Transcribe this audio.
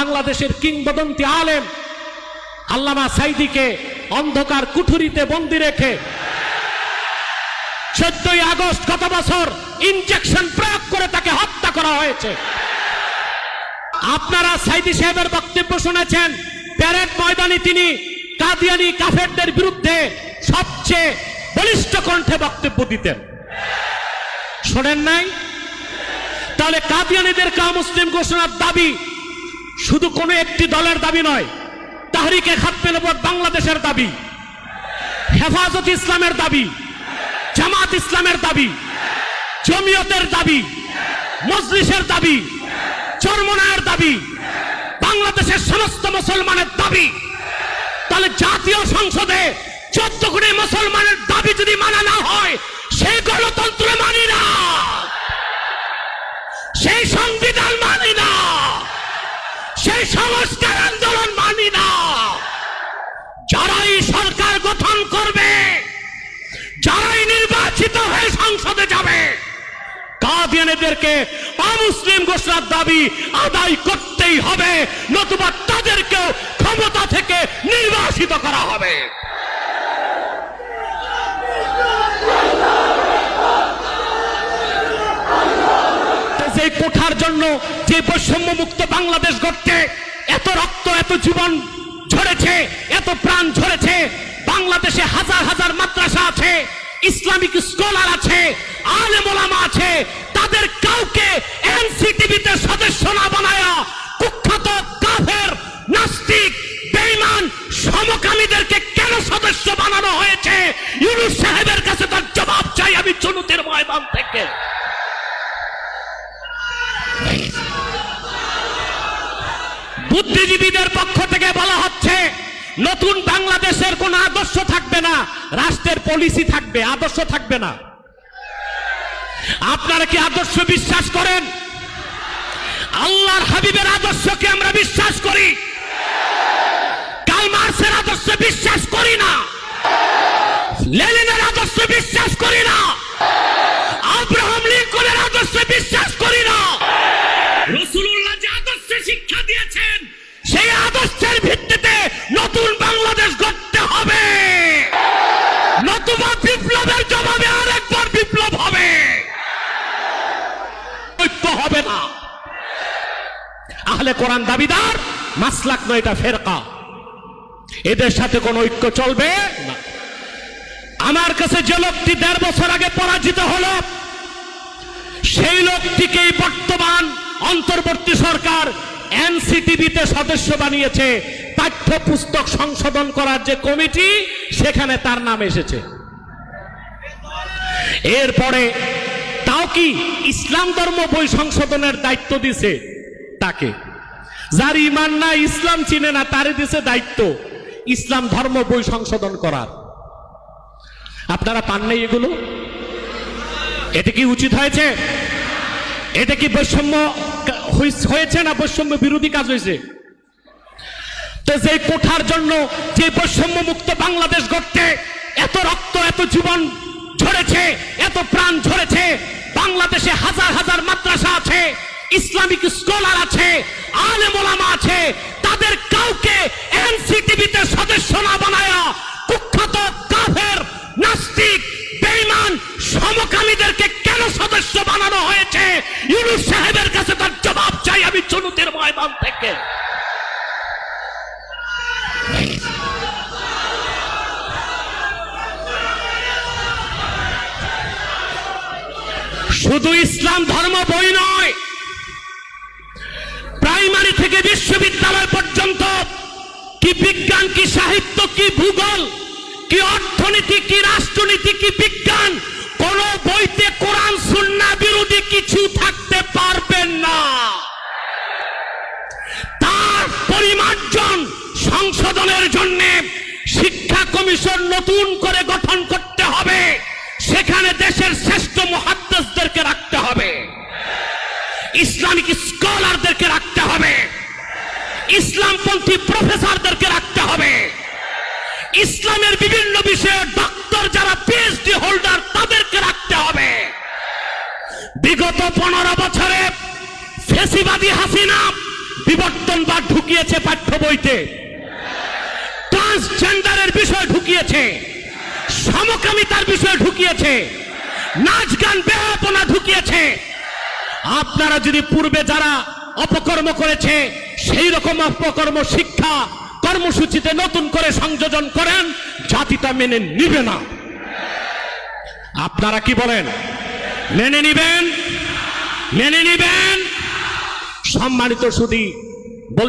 বাংলাদেশের কিংবদন্তি আলেম আল্লামা সাইদিকে অন্ধকার কুঠুরিতে বন্দি রেখে চোদ্দই আগস্ট গত বছর ইনজেকশন প্রয়োগ করে তাকে হত্যা করা হয়েছে। আপনারা সাইদি সাহেবের বক্তব্য শুনেছেন, প্যারেড ময়দানে তিনি কাদিয়ানি কাফেরদের বিরুদ্ধে সবচেয়ে বলিষ্ঠ কণ্ঠে বক্তব্য দিতেন। শোনেন নাই? তাহলে কাদিয়ানিদের কা মুসলিম ঘোষণার দাবি শুধু কোনো একটি দলের দাবি নয় তাহরিকে খাতমে নবত বাংলাদেশের দাবি, হেফাজত ইসলামের দাবি, জামাত ইসলামের দাবি, জমিয়তের দাবি, মজলিসের দাবি, চরমনায়ের দাবি, বাংলাদেশের সমস্ত মুসলমানের দাবি। তাহলে জাতীয় সংসদে চোদ্দ কোটি মুসলমানের কাদিয়ানেদেরকে অমুসলিম ঘোষণার দাবি আদায় করতেই হবে, নতুবা তাদেরকেও ক্ষমতা থেকে নির্বাসিত করা হবে। সেই কোঠার জন্য যে বৈষম্য মুক্ত বাংলাদেশ গড়তে এত রক্ত, এত জীবন ঝরেছে, এত প্রাণ ঝরেছে, বাংলাদেশে হাজার হাজার মাদ্রাসা আছে, ইসলামিক স্কলার আছে, আলেম ওলামা আছে তাদের কাউকে এনসিটিভিতে সদস্য না বানায়া কুখ্যাত কাফের, নাস্তিক, বেঈমান সমকামীদেরকে কেন সদস্য বানানো হয়েছে? ইউনুস সাহেবের কাছে তার জবাব চাই আমি চনুতের ময়দান থেকে। বুদ্ধিজীবীদের পক্ষ থেকে বলা হচ্ছে, নতুন বাংলাদেশের কোন আদর্শ থাকবে না, রাষ্ট্রের পলিসি থাকবে, আদর্শ থাকবে না। আপনারা কি আদর্শ বিশ্বাস করেন? আল্লাহর হাবিবের আদর্শকে আমরা বিশ্বাস করি। কাল মার্সের আদর্শে বিশ্বাস করি না। আহলে কোরআন দাবিদার, মাসলাক নয়, এটা ফেরকা। এদের সাথে কোন ঐক্য চলবে না। আমার কাছে যে লোকটি দেড় বছর আগে পরাজিত হলো, সেই লোকটিকেই বর্তমান অন্তর্বর্তী সরকার এনসিটিভিতে সদস্য বানিয়েছে। পাঠ্য পুস্তক সংশোধন করার যে কমিটি, সেখানে তার নাম এসেছে। এরপরে তাও কি ইসলাম ধর্ম বই সংশোধনের দায়িত্ব দিছে তাকে। যার ইমান না ইসলাম চিনে না তারে দিছে দায়িত্ব। ইসলাম ধর্ম বই সংশোধন করার। আপনারা পান নাই এগুলো? এটা কি উচিত হয়েছে? এটা কি বৈষম্য হয়েছে না বৈষম্য বিরোধী কাজ হয়েছে? তো যে কোঠার জন্য যে বৈষম্য মুক্ত বাংলাদেশ গড়তে এত রক্ত, এত জীবন ঝরেছে, এত প্রাণ ঝরেছে, বাংলাদেশে হাজার হাজার মাদ্রাসা আছে, ইসলামিক স্কলার আছে আছে, তাদের কাউকে এনসিটিভিতে সদস্য না বানায়া কুখ্যাত কাফের, নাস্তিক, বেঈমান, সমকামীদেরকে কেন সদস্য বানানো হয়েছে? ইউনুস সাহেবের কাছে তার জবাব চাই আমি চনুতের ময়দান থেকে। শুধু ইসলাম ধর্ম বই নয় থেকে বিশ্ববিদ্যালয় পর্যন্ত, কি বিজ্ঞান, কি সাহিত্য, কি ভূগোল, কি অর্থনীতি, কি রাষ্ট্রনীতি, কি বিজ্ঞান, কোন বইতে কোরআন, সুন্না বিরোধী কিছু থাকতে পারবেন না। তার পরিমার্জন সংশোধনের জন্য শিক্ষা কমিশন নতুন করে গঠন করতে হবে। সেখানে দেশের শ্রেষ্ঠ মহাদ্দেশদেরকে রাখতে হবে। ইসলামিক স্কলারদেরকে রাখতে ইসলামপন্থী প্রফেসরদেরকে রাখতে হবে। ইসলামের বিভিন্ন বিষয়ে ডক্টর যারা পিএইচডি হোল্ডার তাদেরকে রাখতে হবে। বিগত পনেরো বছরে ফেসিবাদী হাসিনা বিবর্তনবাদ ঢুকিয়েছে পাঠ্য বইতে। ট্রান্সজেন্ডারের বিষয় ঢুকিয়েছে। সমকামিতার বিষয় ঢুকিয়েছে। নাচ গান বেহাপনা ঢুকিয়েছে। আপনারা যদি পূর্বে যারা অপকর্ম করেছে সেই রকম অপকর্ম শিক্ষা কর্মসূচিতে নতুন করে সংযোজন করেন, জাতিটা মেনে নিবে না। আপনারা কি বলেন? মেনে নিবেন? মেনে নিবেন? সম্মানিত সুদী বল